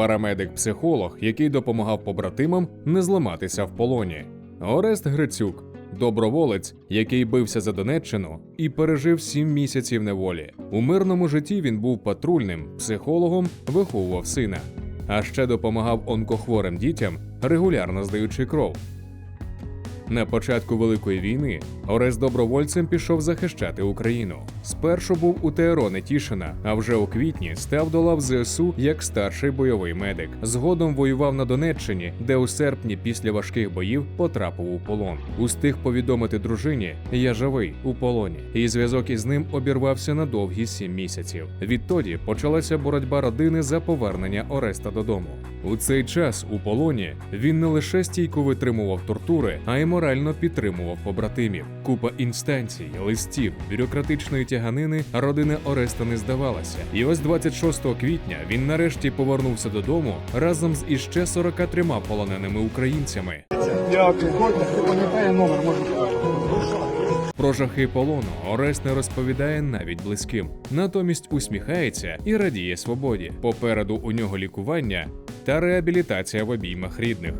парамедик-психолог, який допомагав побратимам не зламатися в полоні. Орест Грицюк доброволець, який бився за Донеччину і пережив сім місяців неволі. У мирному житті він був патрульним, психологом, виховував сина, а ще допомагав онкохворим дітям, регулярно здаючи кров. На початку Великої війни Орест добровольцем пішов захищати Україну. Спершу був у ТРО Нетішина, а вже у квітні став до лав ЗСУ як старший бойовий медик. Згодом воював на Донеччині, де у серпні після важких боїв потрапив у полон. Устиг повідомити дружині Я живий у полоні, і зв'язок із ним обірвався на довгі сім місяців. Відтоді почалася боротьба родини за повернення Ореста додому. У цей час у полоні він не лише стійко витримував тортури, а й морально підтримував побратимів. Купа інстанцій, листів, бюрократичної тяганини родина Ореста не здавалася. І ось 26 квітня він нарешті повернувся додому разом з іще 43 полоненими українцями. Дякую. Пам'ятає номер, може. Про жахи полону Орест не розповідає навіть близьким, натомість усміхається і радіє свободі. Попереду у нього лікування та реабілітація в обіймах рідних.